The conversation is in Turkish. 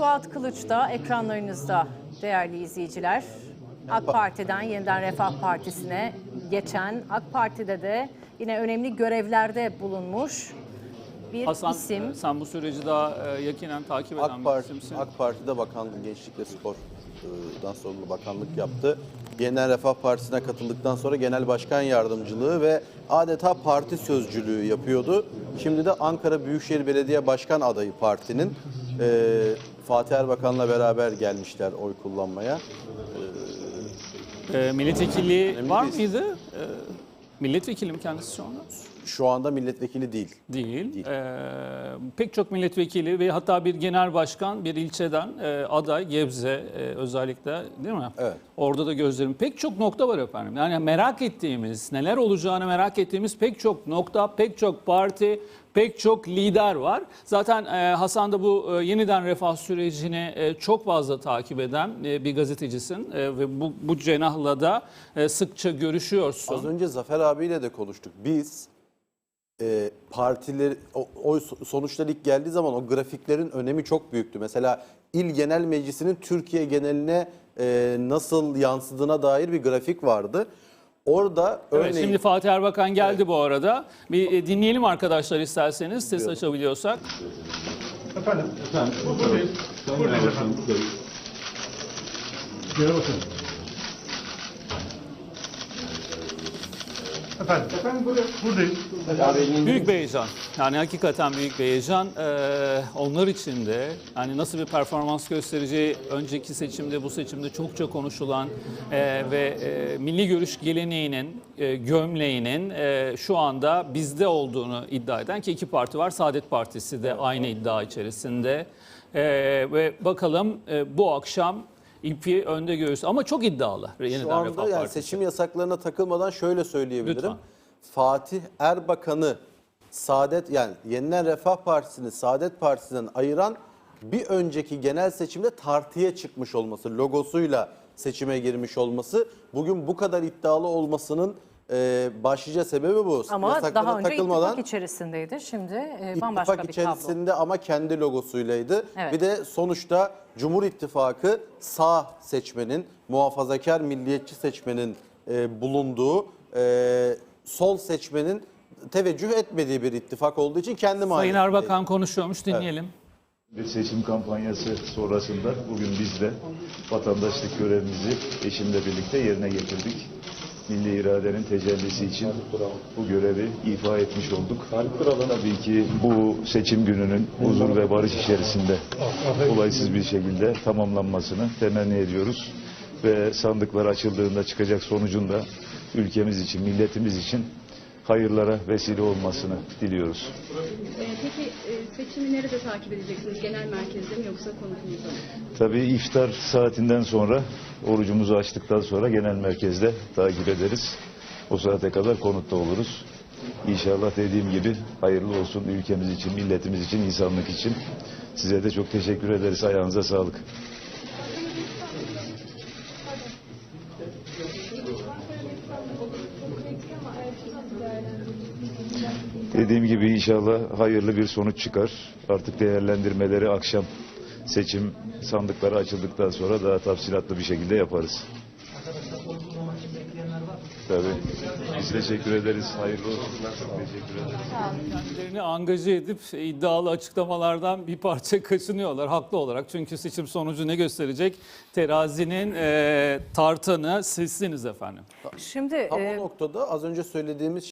Suat Kılıç da ekranlarınızda değerli izleyiciler. AK Parti'den yeniden Refah Partisi'ne geçen, AK Parti'de de yine önemli görevlerde bulunmuş bir Hasan isim. sen bu süreci daha e, yakinen takip eden AK, bir Parti, isimsin. AK Parti'de bakanlık, gençlik ve spordan sorumlu bakanlık yaptı. Yeniden Refah Partisi'ne katıldıktan sonra genel başkan yardımcılığı ve adeta parti sözcülüğü yapıyordu. Şimdi de Ankara Büyükşehir Belediye Başkan adayı partinin Ee, Fatih Erbakan'la beraber gelmişler oy kullanmaya. E, milletvekilliği Önemli var mıydı? E, milletvekili mi kendisi şu anda? Şu anda milletvekili değil. Değil. Değil. E, pek çok milletvekili ve hatta bir genel başkan bir ilçeden e, aday Gebze e, özellikle değil mi? Evet. Orada da gözlerim pek çok nokta var efendim. Yani merak ettiğimiz, neler olacağını merak ettiğimiz pek çok nokta, pek çok parti, pek çok lider var. Zaten e, Hasan da bu e, yeniden refah sürecini e, çok fazla takip eden e, bir gazetecisin E, ve bu, bu cenahla da e, sıkça görüşüyorsun. Az önce Zafer abiyle de konuştuk. Biz e, partiler o, oy so- sonuçlar ilk geldiği zaman o grafiklerin önemi çok büyüktü. Mesela İl Genel Meclisi'nin Türkiye geneline e, nasıl yansıdığına dair bir grafik vardı. Orada Evet, örneğin şimdi Fatih Erbakan geldi bu arada. Bir e, dinleyelim arkadaşlar isterseniz ses açabiliyorsak. Efendim, efendim, buradayız. Buradayız efendim. Geri bakın. Efendim, efendim burada, buradayız. Büyük bir heyecan. Yani hakikaten büyük bir heyecan. Ee, onlar için de yani nasıl bir performans göstereceği önceki seçimde bu seçimde çokça konuşulan e, ve e, milli görüş geleneğinin, e, gömleğinin e, şu anda bizde olduğunu iddia eden ki iki parti var. Saadet Partisi de aynı iddia içerisinde. E, ve bakalım e, bu akşam ipi önde göğüs ama çok iddialı. Yeniden şu anda Refah yani Partisi. seçim yasaklarına takılmadan şöyle söyleyebilirim. Lütfen. Fatih Erbakan'ı Saadet yani Yeniden Refah Partisi'ni Saadet Partisi'nden ayıran bir önceki genel seçimde tartıya çıkmış olması, logosuyla seçime girmiş olması bugün bu kadar iddialı olmasının e, başlıca sebebi bu. Ama Yasaklara daha önce takılmadan ittifak içerisindeydi. Şimdi e, bambaşka İttifak bir tablo. içerisinde ama kendi logosuylaydı. Evet. Bir de sonuçta Cumhur İttifakı sağ seçmenin, muhafazakar milliyetçi seçmenin e, bulunduğu, e, sol seçmenin teveccüh etmediği bir ittifak olduğu için kendi Sayın. Erbakan konuşuyormuş dinleyelim. Bir seçim kampanyası sonrasında bugün biz de vatandaşlık görevimizi eşimle birlikte yerine getirdik. Milli iradenin tecellisi için bu görevi ifa etmiş olduk. Tabii ki bu seçim gününün huzur ve barış içerisinde olaysız bir şekilde tamamlanmasını temenni ediyoruz. Ve sandıklar açıldığında çıkacak sonucun da ülkemiz için, milletimiz için hayırlara vesile olmasını diliyoruz. Ee, Peki e, seçimi nerede takip edeceksiniz? Genel merkezde mi yoksa konutunuzda mı? Tabii iftar saatinden sonra, orucumuzu açtıktan sonra genel merkezde takip ederiz. O saate kadar konutta oluruz. İnşallah dediğim gibi hayırlı olsun ülkemiz için, milletimiz için, insanlık için. Size de çok teşekkür ederiz. Ayağınıza sağlık. Dediğim gibi inşallah hayırlı bir sonuç çıkar. Artık değerlendirmeleri akşam seçim sandıkları açıldıktan sonra daha tafsilatlı bir şekilde yaparız. Tabii. Biz teşekkür ederiz. Hayırlı olsun. Teşekkür ederiz. Kendilerini angaje edip iddialı açıklamalardan bir parça kaçınıyorlar haklı olarak. Çünkü seçim sonucu ne gösterecek? Terazinin e, tartanı sizsiniz efendim. Şimdi Tam e, o noktada az önce söylediğimiz